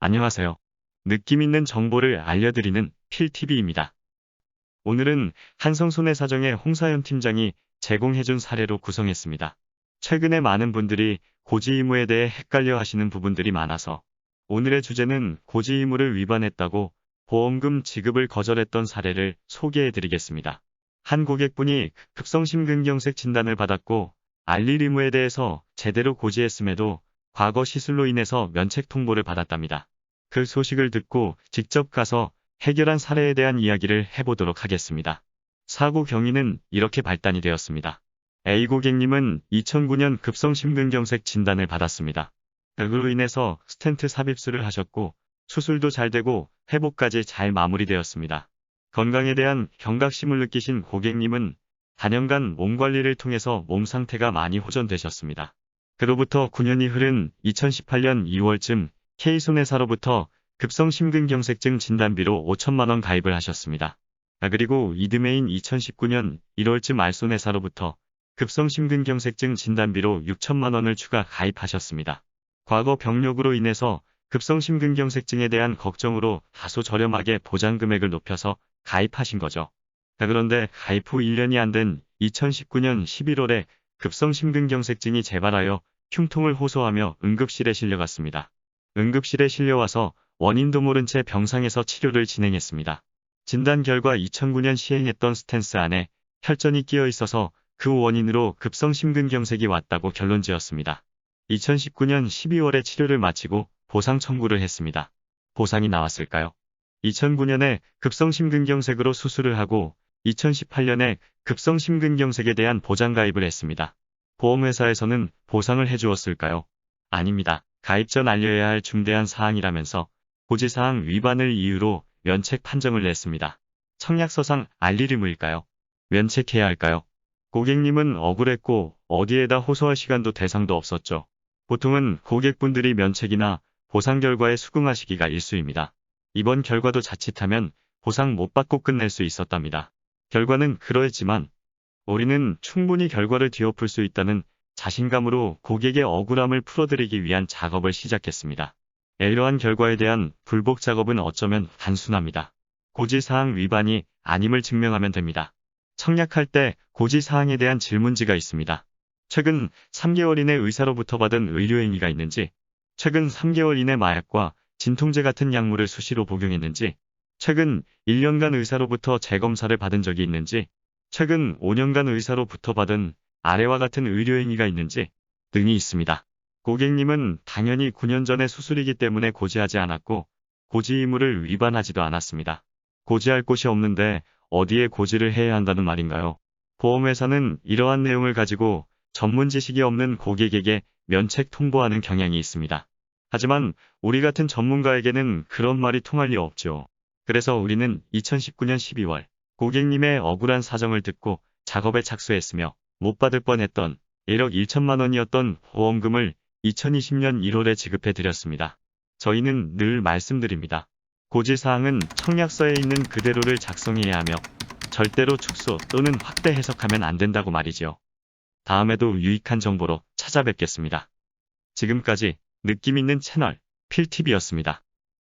안녕하세요. 느낌 있는 정보를 알려드리는 필TV입니다. 오늘은 한성손해사정의 홍사연 팀장이 제공해준 사례로 구성했습니다. 최근에 많은 분들이 고지의무에 대해 헷갈려 하시는 부분들이 많아서 오늘의 주제는 고지의무를 위반했다고 보험금 지급을 거절했던 사례를 소개해드리겠습니다. 한 고객분이 급성심근경색 진단을 받았고 알릴 의무에 대해서 제대로 고지했음에도 과거 시술로 인해서 면책 통보를 받았답니다. 그 소식을 듣고 직접 가서 해결한 사례에 대한 이야기를 해보도록 하겠습니다. 사고 경위는 이렇게 발단이 되었습니다. A 고객님은 2009년 급성 심근경색 진단을 받았습니다. 그로 인해서 스텐트 삽입술을 하셨고 수술도 잘 되고 회복까지 잘 마무리되었습니다. 건강에 대한 경각심을 느끼신 고객님은 단연간 몸 관리를 통해서 몸 상태가 많이 호전되셨습니다. 그로부터 9년이 흐른 2018년 2월쯤 K손해사로부터 급성 심근경색증 진단비로 5천만원 가입을 하셨습니다. 아, 그리고 이듬해인 2019년 1월쯤 알손해사로부터 급성 심근경색증 진단비로 6천만원을 추가 가입하셨습니다. 과거 병력으로 인해서 급성 심근경색증에 대한 걱정으로 다소 저렴하게 보장금액을 높여서 가입하신 거죠. 아, 그런데 가입 후 1년이 안 된 2019년 11월에 급성심근경색증이 재발하여 흉통을 호소하며 응급실에 실려갔습니다. 응급실에 실려와서 원인도 모른 채 병상에서 치료를 진행했습니다. 진단 결과 2009년 시행했던 스탠스 안에 혈전이 끼어 있어서 그 원인으로 급성심근경색이 왔다고 결론 지었습니다. 2019년 12월에 치료를 마치고 보상 청구를 했습니다. 보상이 나왔을까요? 2009년에 급성심근경색으로 수술을 하고 2018년에 급성 심근경색에 대한 보장 가입을 했습니다. 보험회사에서는 보상을 해주었을까요? 아닙니다. 가입 전 알려야 할 중대한 사항이라면서 고지사항 위반을 이유로 면책 판정을 냈습니다. 청약서상 알릴 의무일까요? 면책해야 할까요? 고객님은 억울했고 어디에다 호소할 시간도 대상도 없었죠. 보통은 고객분들이 면책이나 보상 결과에 수긍하시기가 일수입니다. 이번 결과도 자칫하면 보상 못 받고 끝낼 수 있었답니다. 결과는 그러했지만 우리는 충분히 결과를 뒤엎을 수 있다는 자신감으로 고객의 억울함을 풀어드리기 위한 작업을 시작했습니다. 이러한 결과에 대한 불복 작업은 어쩌면 단순합니다. 고지사항 위반이 아님을 증명하면 됩니다. 청약할 때 고지사항에 대한 질문지가 있습니다. 최근 3개월 이내 의사로부터 받은 의료행위가 있는지, 최근 3개월 이내 마약과 진통제 같은 약물을 수시로 복용했는지, 최근 1년간 의사로부터 재검사를 받은 적이 있는지, 최근 5년간 의사로부터 받은 아래와 같은 의료행위가 있는지 등이 있습니다. 고객님은 당연히 9년 전에 수술이기 때문에 고지하지 않았고 고지 의무를 위반하지도 않았습니다. 고지할 곳이 없는데 어디에 고지를 해야 한다는 말인가요? 보험회사는 이러한 내용을 가지고 전문 지식이 없는 고객에게 면책 통보하는 경향이 있습니다. 하지만 우리 같은 전문가에게는 그런 말이 통할 리 없죠. 그래서 우리는 2019년 12월 고객님의 억울한 사정을 듣고 작업에 착수했으며 못 받을 뻔했던 1억 1천만 원이었던 보험금을 2020년 1월에 지급해 드렸습니다. 저희는 늘 말씀드립니다. 고지사항은 청약서에 있는 그대로를 작성해야 하며 절대로 축소 또는 확대 해석하면 안 된다고 말이지요. 다음에도 유익한 정보로 찾아뵙겠습니다. 지금까지 느낌 있는 채널 필TV였습니다.